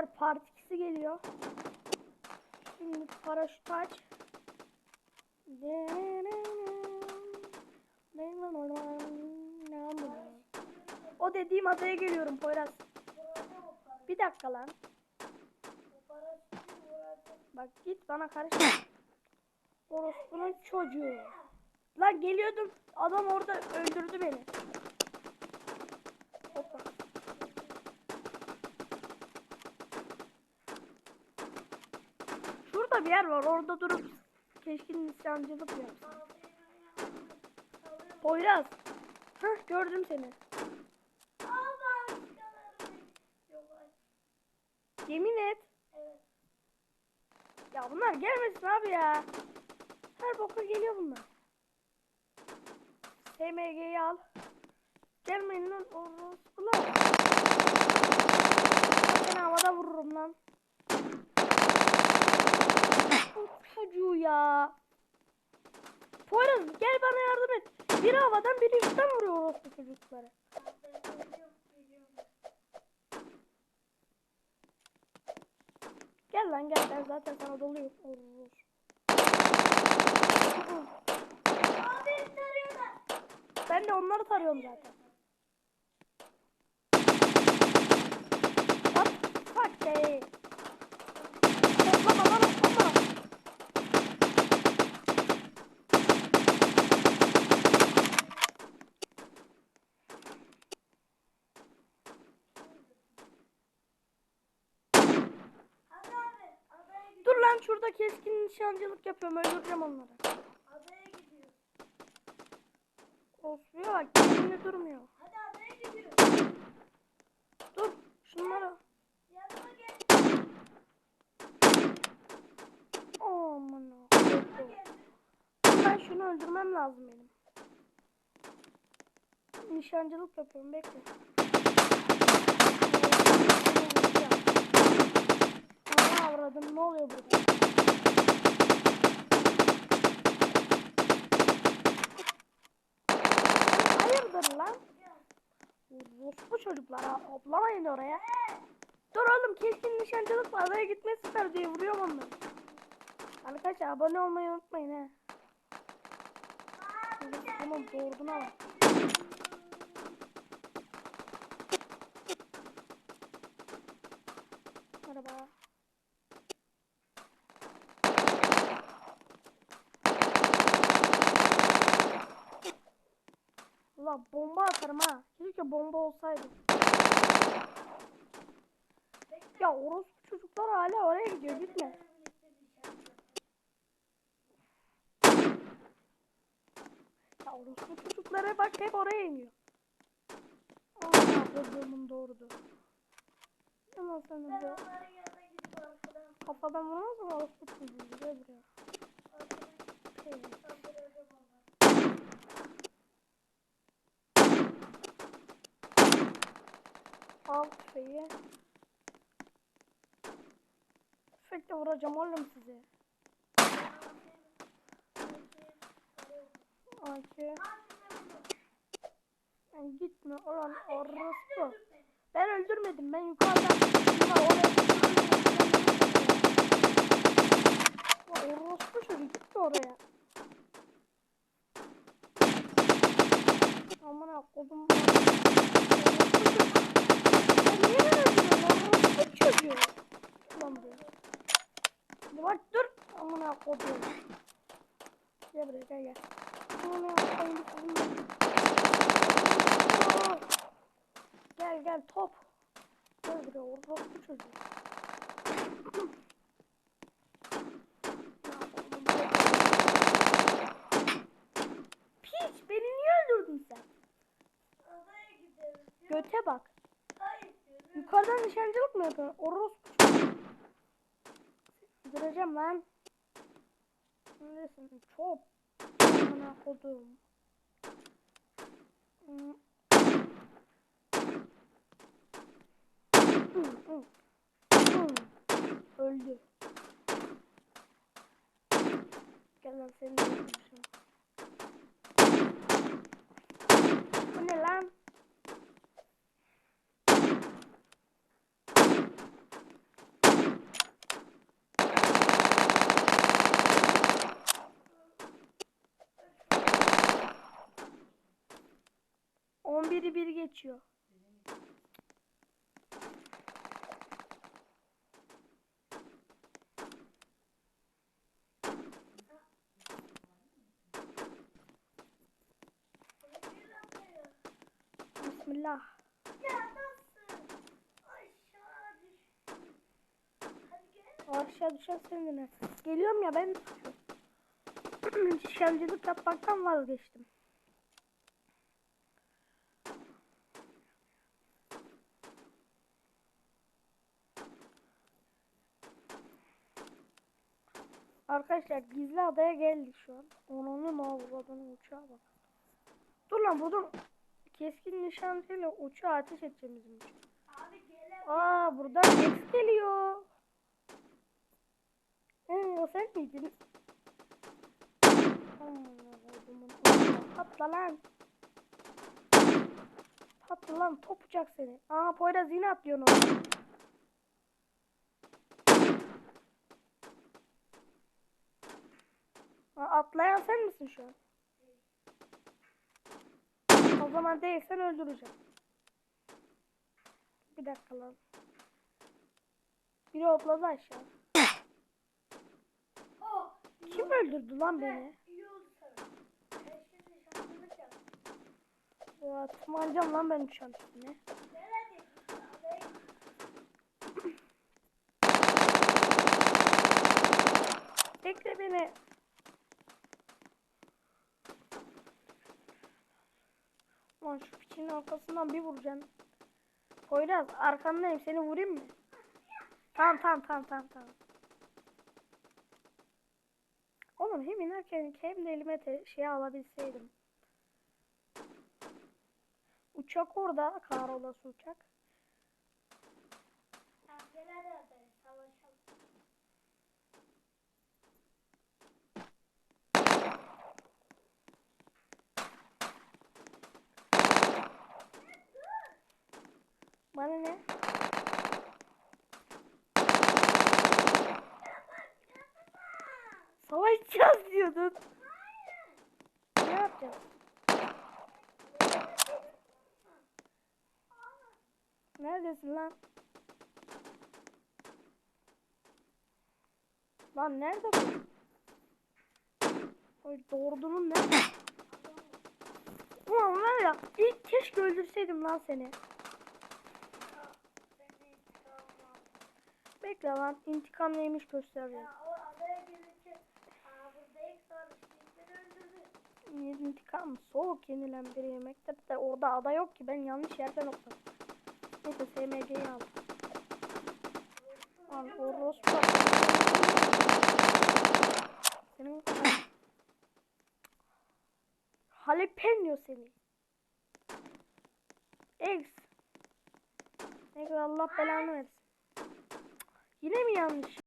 Arkadaşlar part 2'si geliyor. Şimdi paraşüt aç. O dediğim adaya geliyorum Poyraz. Bir dakika lan. Bak git bana karışma. Orospunun çocuğu. Lan geliyordum. Adam orada öldürdü beni. Şurada bir yer var. Orada durup keşke nisyancılık yapsın. Poyraz. Hah gördüm seni. Yemin et. Ya bunlar gelmesin abi ya. Her boka geliyor bunlar. SMG'yi al. Gelmeyin lan orospular. Seni havada vururum lan. Çocuğu ya. Poyraz gel bana yardım et. Biri havadan biri üstten vuruyor orospu çocukları. Gel lan gel ben zaten sana doluyum. Olur. Ben de onları tarıyorum zaten. Bak bak be. Hoplama lan hoplama. Dur lan şurada keskin nişancılık yapıyorum öldüreceğim onları. Osluyor bak kendinde durmuyor. Dur şunları. Aman Allah'ım. Ben şunu öldürmem lazım benim. Nişancılık yapıyorum bekle. Avradım ne oluyor burada? Hayırdır lan? Rospu çocuklar ha. Hoplamayın oraya. Dur oğlum keskin nişancılık var. Araya gitmesinler diye vuruyorum onları. Arkadaşlar abone olmayı unutmayın he. Tamam doğurduna bak. Ulan bomba atarım ha. Keşke bomba olsaydı. Ya orospu çocuklar hala oraya gidiyor gitme. Ya orospu çocuklara bak hep oraya iniyor. Allah gözümün doğurdu. Ama sen de kafadan vurmaz mı orospu çocuğu? Gel buraya. Şey. Al tüfeği. Tüfekle vuracağım oğlum sizi. Aki. Sen gitme oran orospu. Ben öldürmedim ben yukarıdan. Bunlar oraya Ya orospu çocuk gitti oraya. Aman kodum. Niye ben öldürüyorum? Orospu çocuğu. Lan bu. Hadi bak dur. Aman kodum. Gel buraya gel gel. Aman kodum. Gel gel top. Gel buraya orospu çocuğu. Piç beni niye öldürdün sen? Göte bak. Yukarıdan nişancılık mı yapıyorsun? Orospu. Öldüreceğim lan. Neredesin? Çok. Amına kodum. Öldü. Gel lan seni de öldüreceğim. Bu ne lan? Biri biri geçiyor. Bismillah. Ya nasıl? Aşağı düş. Hadi gel. Aşağı düşen seninle. Geliyorum ya ben işlemcilik yapmaktan vazgeçtim. Arkadaşlar gizli adaya geldik şu an. Onun avradını uçağa bak. Dur lan buradan keskin nişancıyla uçağa ateş edeceğim bizim uçağı. Abi gel. Aa buradan X geliyor. Hı, o sen miydin? Patla lan. Patla lan top uçak seni. Aa Poyraz yine atlıyor onu. Atlayan sen misin şu an? O zaman değilsen öldüreceğim. Bir dakika lan. Biri hopladı aşağı. Kim öldürdü lan beni? Ya tırmanacağım lan ben uçağın üstüne. Bekle beni. Lan şu piçin arkasından bir vuracaksın. Poyraz arkandayım seni vurayım mı? Tamam tamam tamam tamam tamam. Oğlum hem inerken hem de elime şey alabilseydim. Uçak orada. Kahrolası uçak. Ya gel hadi adaya. Savaşalım. Bana ne? Savaşacağız diyordun. Ne yapacağız? Neredesin lan? Lan nerede bu? Oy doğurdunun nerede? Ulan var ya ilk keşke öldürseydim lan. Seni lan intikam neymiş göstereceğim. Ya o adaya gelince. İntikam soğuk yenilen bir yemektir de orada ada yok ki ben yanlış yerden okudum. Neyse SMG'yi al. Al orospu. Senin Jalapeno seni. Eggs. Eggs Allah belanı versin. Yine mi yanlış?